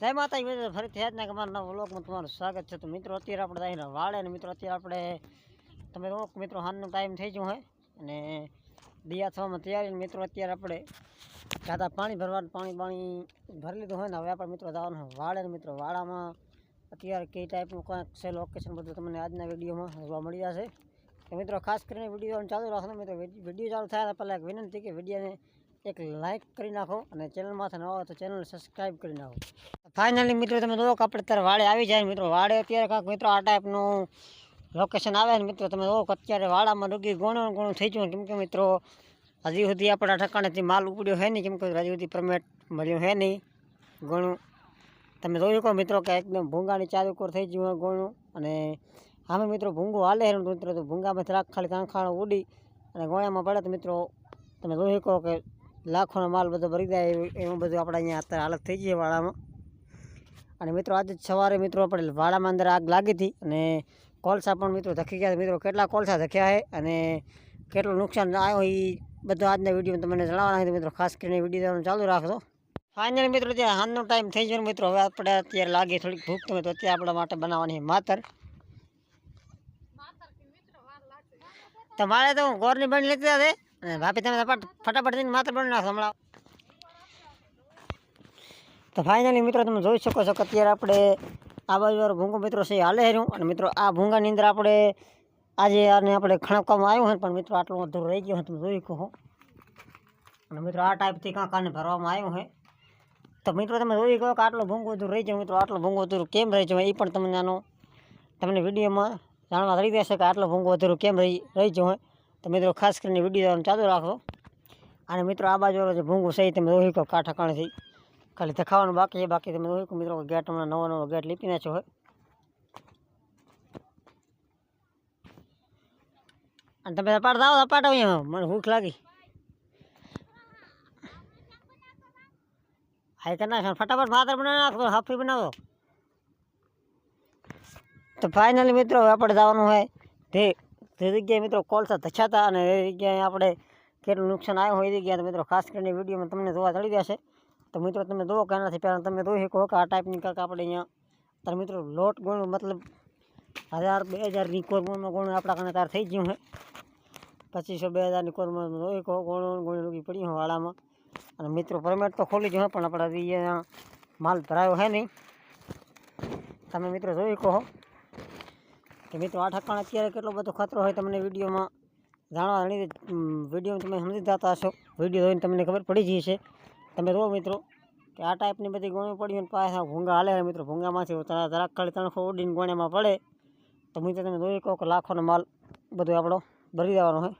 જય માતા મિત્રો, ફરીથી આજ ના અમારા તમારું સ્વાગત છે. તો મિત્રો, અત્યારે આપણે અહીં વાળે મિત્રો, અત્યારે આપણે, તમે જો મિત્રો, હાલનો ટાઈમ થઈ ગયો હોય. અને દિયા થવામાં તૈયારી મિત્રો, અત્યારે આપણે જાતા પાણી ભરવાનું, પાણી પાણી ભરી લીધું હોય ને, હવે આપણે મિત્રો જવાનું વાળે મિત્રો, વાળામાં અત્યારે કઈ ટાઈપનું કાંઈક છે લોકેશન બધું તમને આજના વિડીયોમાં જોવા મળી જશે. તો મિત્રો, ખાસ કરીને વીડિયો ચાલુ રાખો મિત્રો વીડિયો ચાલુ થાય પહેલાં એક વિનંતી કે વિડીયોને એક લાઇક કરી નાખો અને ચેનલમાંથી હોય તો ચેનલ સબસ્ક્રાઈબ કરી નાખો. ફાઇનલી મિત્રો, તમે જોવો કે આપણે અત્યારે વાડે આવી જાય મિત્રો, વાડે અત્યારે કાંક મિત્રો આ ટાઈપનું લોકેશન આવે ને મિત્રો, તમે જોવો અત્યારે વાડામાં રૂગી ગોણો ગોણું થઈ ગયું કેમ કે મિત્રો, હજી સુધી આપણા ઠકાણેથી માલ ઉપડ્યો હે નહીં, કેમ કે હજી સુધી પરમેટ મળ્યું છે નહીં ઘણું તમે જોયું કહો મિત્રો કે એકદમ ભૂંગાની ચાર ઉપર થઈ ગયું હોય ઘણું અને આમે મિત્રો ભૂંગો હાલે મિત્રો, તો ભૂંગામાં રાખ ખાલી કાંખાણો ઉડી અને ગોળામાં પડે તો મિત્રો, તમે જોઈ કહો કે લાખોનો માલ બધો ભરી જાય એવું બધું આપણે અહીંયા અત્યારે હાલત થઈ ગઈ છે વાડામાં અને મિત્રો, આજે સવારે મિત્રો આપણે વાડામાં અંદર આગ લાગી હતી અને કોલસા પણ મિત્રો ધકી ગયા. મિત્રો, કેટલા કોલસા ધક્યા છે અને કેટલું નુકસાન આવ્યો એ બધું આજના વીડિયો તમને જણાવવાના છે. મિત્રો, ખાસ કરીને વીડિયો ચાલુ રાખજો. ફાઇનલ મિત્રો ત્યાં હાલનો ટાઈમ થઈ ગયો મિત્રો, હવે આપણે અત્યારે લાગે થોડીક ભૂખ તમે તો અત્યારે આપણા માટે બનાવવાની માતર. તમારે તો ગોરની બની લેતી હતી અને ભાભી તમે ફટાફટ ફટાફટ માત્ર બની નાખો હમણાં. તો ફાઇનલી મિત્રો તમે જોઈ શકો છો કે અત્યારે આપણે આ બાજુ વાળો ભૂંગો મિત્રો છે હાલે હેર્યું અને મિત્રો આ ભૂંગાની અંદર આપણે આજે આને આપણે ખણકવામાં આવ્યું હોય પણ મિત્રો આટલું અધૂરું રહી ગયું હોય તમે જોઈ કહો અને મિત્રો આ ટાઈપથી કાંક આને ભરવામાં આવ્યું હોય. તો મિત્રો તમે જોઈ કહો કે આટલો ભૂંગો અધૂરું રહી જાય મિત્રો આટલો ભૂંગો અધૂરું કેમ રહી જાય એ પણ તમને આનો, તમને વિડીયોમાં જાણવા થઈ જશે કે આટલો ભૂંગો અધૂરું કેમ રહી રહી ગયો હોય? તો મિત્રો ખાસ કરીને વીડિયો ચાલુ રાખો. અને મિત્રો આ બાજુ વાળો જે ભૂંગું છે એ તમે જોઈ કહો કાંઠા કાણેથી ખાલી દેખાવાનું બાકી છે. બાકી તમે જોયું કે મિત્રો ગેટ હમણાં નવો નવો ગેટ લીપી નાખ્યો હોય. અને તમે અપાટ દાવો અપાટ અહીંયા. મને ભૂખ લાગી. હાઈ કરી નાખો. ફટાફટ માત્ર બનાવી નાખો. હાફી બનાવો. તો ફાઇનલી મિત્રો આપણે જવાનું હોય તે તે જગ્યાએ મિત્રો કોલસા ધછાતા અને એ જગ્યાએ આપણે કેટલું નુકસાન આવ્યું હોય એ જગ્યાએ મિત્રો ખાસ કરીને વિડીયોમાં તમને જોવા ચડી જશે. તો મિત્રો તમે જુઓ કે એનાથી પહેલાં તમે જોઈ શકો કે આ ટાઈપની કાંક આપણે અહીંયા તાર મિત્રો લોટ ગોણું મતલબ હજાર, બે હજારની કોરમોનમાં ગોણું આપણા કારણે તાર થઈ ગયું હોય પચીસો, બે હજારની કોરમોનમાં જોઈ કહો ગોણું ગોણું લૂકી પડી હોય વાળામાં. અને મિત્રો પરમેટ તો ખોલી જ હોય પણ આપણે અહીંયા માલ ભરાયો હે નહીં. તમે મિત્રો જોઈ કહો કે મિત્રો આ ઠકાણ અત્યારે કેટલો બધો ખતરો હોય તમને વિડીયોમાં જાણવા ઘણી વીડિયો તમે સમજી જતા હશો. વીડિયો જોઈને તમને ખબર પડી ગઈ છે તમે જુઓ મિત્રો, કે આ ટાઈપની બધી ગોણી પડી હોય પાસે ભૂંગા હાલે મિત્રો. ભૂંગામાંથી જરાક ખાલી તણખો ઉડીને ગોણ્યામાં પડે. તો મિત્રો તમે જોઈ કહો કે લાખોનો માલ બધો આપણો ભરી દેવાનો હોય.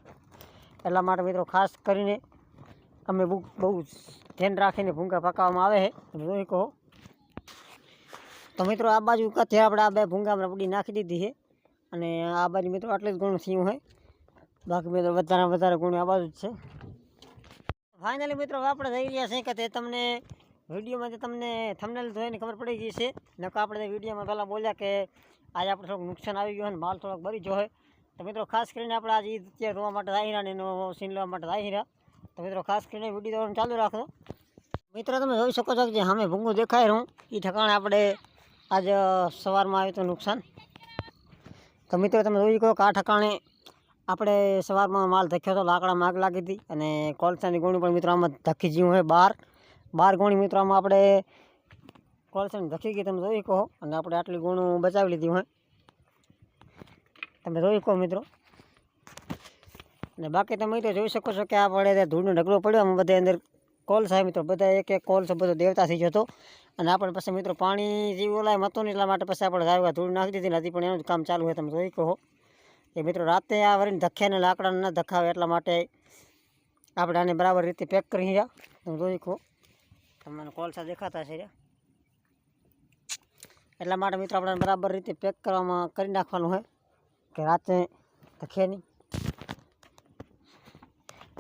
એટલા માટે મિત્રો ખાસ કરીને અમે બહુ બહુ ધ્યાન રાખીને ભૂંગા પકાવવામાં આવે છે. તમે જોઈ કહો તો મિત્રો આ બાજુ કથે આપણે આ બે ભૂંગા આપણે પડી નાખી દીધી છે. અને આ બાજુ મિત્રો આટલે જ ગુણ થયું હોય. બાકી મિત્રો વધારે વધારે ગુણ આ બાજુ જ છે. ફાઇનલી મિત્રો આપણે થઈ રહ્યા છે કે તે તમને વિડીયોમાં જે તમને થમનેલ જોઈને ખબર પડી ગઈ છે. નકા આપણે વિડીયોમાં પહેલાં બોલ્યા કે આજે આપણે થોડુંક નુકસાન આવી ગયું હોય ને માલ થોડોક ભરી ગયો હોય. તો મિત્રો ખાસ કરીને આપણે આજે અત્યારે રોવા માટે આવી રહ્યા એનો સીન લેવા માટે આવી રહ્યા તો મિત્રો ખાસ કરીને વીડિયો જોવાનું ચાલુ રાખો મિત્રો તમે જોઈ શકો છો કે જે સામે ભૂંગું દેખાય રહ્યું. એ ઠકાણે આપણે આજ સવારમાં આવ્યું હતું નુકસાન. તો મિત્રો, તમે જોઈ કહો કે આ ઠકાણે આપણે સવારમાં માલ ધક્યો હતો લાકડામાં આગ લાગી હતી અને કોલસાની ગોણી પણ મિત્રો આમાં ધકી જ્યું હોય બાર. બાર ગોણી મિત્રો આમાં આપણે કોલસાની ધકી ગઈ, તમે જોઈ કહો અને આપણે આટલી ગોણું બચાવી લીધી હોય. તમે જોઈ કહો મિત્રો. અને બાકી તમે તો જોઈ શકો છો કે આ પડે ધૂળનો ઢગલો પડ્યો. આમાં બધા અંદર કોલસા મિત્રો. બધા એક એક કોલસો બધો દેવતા થઈ જતો અને આપણે પછી મિત્રો પાણી જેવું ઓલાય હતું ને એટલા માટે પછી આપણે ગાય ધૂળ નાખી દીધી ને હજી પણ એનું જ કામ ચાલુ હોય તમે જોઈ કહો. કે મિત્રો રાતે આ વરીને ધખ્યાને લાકડાને ન ધખાવે એટલા માટે આપણે આને બરાબર રીતે પેક કરી રહ્યા. તમે જોઈ કહો. તમને કોલસા દેખાતા છે રહ્યા. એટલા માટે મિત્રો આપણે બરાબર રીતે પેક કરવામાં કરી નાખવાનું હોય કે રાતે ધખે નહીં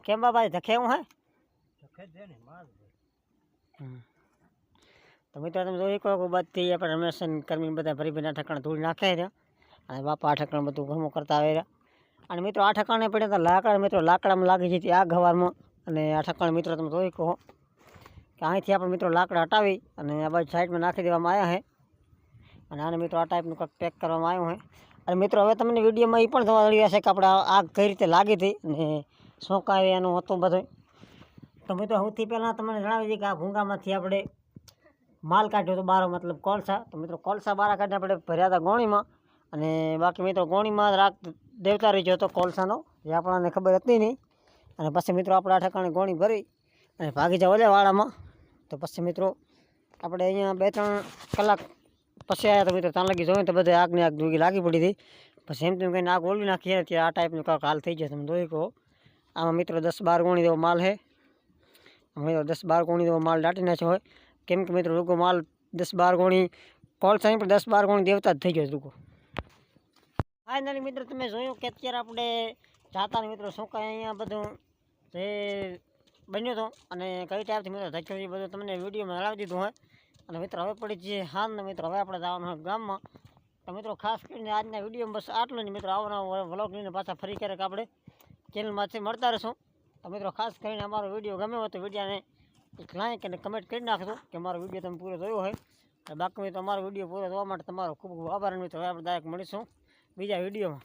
કેમ બાબા ધખે એવું હે હમ. તો મિત્રો તમે જોઈ કહો કે બધી આપણે રમેશ અને કર્મી બધા ભરી ભરીના ઠકાણ ધૂળ નાખે રહ્યા અને બાપા આ ઠકાણે બધું ઘમો કરતા આવે રહ્યા અને મિત્રો આ ઠકાણે પડ્યા હતા લાકડા, મિત્રો લાકડામાં લાગી જતી આગ ઘવારમાં અને આ ઠકાણ મિત્રો તમે જોઈ કહો કે અહીંથી આપણે મિત્રો લાકડા હટાવી અને આ બાજુ સાઈડમાં નાખી દેવામાં આવ્યા છે. અને આને મિત્રો આ ટાઈપનું કંઈક પેક કરવામાં આવ્યું છે. અને મિત્રો હવે તમને વિડીયોમાં એ પણ જોવા મળી હશે કે આપણે આગ કઈ રીતે લાગી હતી અને શું કાંઈ એનું હતું બધું. તો મિત્રો સૌથી પહેલાં તમને જણાવી દઈએ કે આ ભૂંગામાંથી આપણે માલ કાઢ્યો તો બારો મતલબ કોલસા. તો મિત્રો કોલસા બારા કાઢીને આપણે ભર્યા હતા ગોણીમાં. અને બાકી મિત્રો ગોણીમાં રાખ દેવતા રહી ગયો હતો કોલસાનો. જે આપણને ખબર હતી નહીં. અને પછી મિત્રો આપણે આ ઠેકાણે ગોણી ભરી અને ભાગી જાવ ઓલે વાળામાં તો પછી મિત્રો આપણે અહીંયા બે ત્રણ કલાક પછી આવ્યા તો મિત્રો ત્યાં લગી જોઈએ તો બધે આગની આગ દુગી લાગી પડી હતી. પછી એમ તેમ કહીને આગ ઓલવી નાખીએ ત્યારે આ ટાઈપનું કાંક હાલ થઈ જાય તમે જોઈ કહો આમાં મિત્રો દસ બાર ગોણી જેવો માલ છે. મિત્રો દસ બાર ગોણી જેવો માલ દાટી નાખ્યો હોય. કેમ કે મિત્રો રૂગો માલ દસ બાર ગોણી સાઈ પણ દસ બાર ગોણી દેવતા જ થઈ ગયો રૂગો ફાઇનલી મિત્રો તમે જોયું કે અત્યારે આપણે જાતા મિત્રો શું કાંઈ અહીંયા બધું જે બન્યો હતો અને કઈ ટાઈપથી મિત્રો ધક્યો છે બધું તમને વિડીયોમાં હલાવી દીધું હોય. અને મિત્રો હવે પડી જે હાન ને મિત્રો, હવે આપણે જવાનું હોય ગામમાં. તો મિત્રો ખાસ કરીને આજના વિડીયોમાં બસ આટલું જ. મિત્રો આવવાના વ્લોગ લઈને પાછા ફરી ક્યારેક આપણે ચેનલમાંથી મળતા રહીશું. તો મિત્રો ખાસ કરીને અમારો વીડિયો ગમ્યો હોય તો વિડીયોને એક લાઈક અને કમેન્ટ કરી નાખજો કે મારો વીડિયો તમે પૂરો જોયો હોય. બાકી તમારો વીડિયો પૂરો જોવા માટે તમારો ખૂબ ખૂબ આભાર મિત્રો. આપણે મળીશું બીજા વિડીયોમાં.